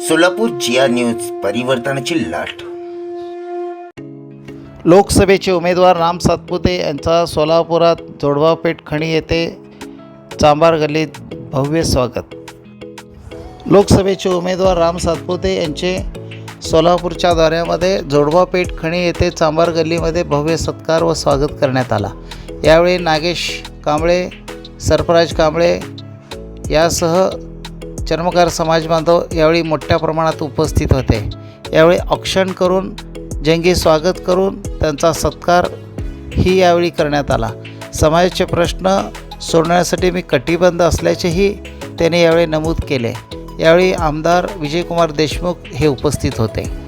सोलापूर जिया news परिवर्तनाची लाट. लोकसभेचे उमेदवार राम सातपुते यांचा सोलापुरात जोडवापेठ खणी येथे चांबार गल्लीत भव्य स्वागत. लोकसभेचे उमेदवार राम सातपुते यांचे सोलापूरच्या दौऱ्यामध्ये जोडवापेठ खणी येथे चांबार गल्लीमध्ये भव्य सत्कार व स्वागत करण्यात आला. यावेळी नागेश कांबळे सरफराज कांबळे यासह चर्मकार समाज बांधव यावेळी मोठ्या प्रमाणात उपस्थित होते. यावेळी औक्षण करून जंगी स्वागत करून त्यांचा सत्कार ही यावेळी करण्यात आला. समाजाचे प्रश्न सोडवण्यासाठी मी कटिबंध असल्याचेही त्यांनी यावेळी नमूद केले. यावेळी आमदार विजयकुमार देशमुख हे उपस्थित होते.